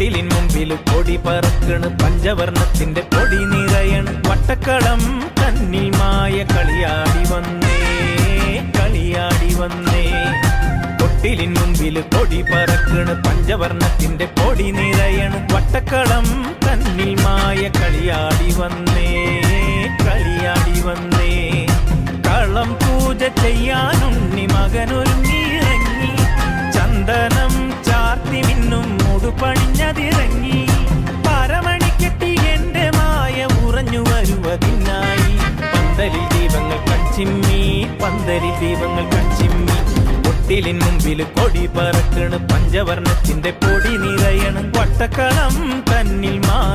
തൊട്ടിലിൻ മുമ്പിൽ പൊടി പറക്കണ് പഞ്ചവർണത്തിന്റെ പൊടി നിറയണ് വട്ടക്കളം തന്നിൽ മായ കളിയാടി വന്നേ കളിയാടി വന്നേ. കൊട്ടിലിൻ മുമ്പിൽ പൊടി പറക്കണ് പഞ്ചവർണത്തിന്റെ പൊടി നിറയണ് വട്ടക്കളം തന്നിൽ മായ കളിയാടി വന്നേ കളിയാടി വന്നേ. കളം പൂജ ചെയ്യാനുണ്ണി മകനൊരുങ്ങിയിറങ്ങി ദീപങ്ങൾ പന്തരി ദീപങ്ങൾ കച്ചിമ്മി ഒട്ടിലിൻ മുമ്പിൽ കൊടി പറക്കണ് പഞ്ചവർണത്തിന്റെ പൊടി നിറയണം. വട്ടക്കളം തന്നിൽ മായ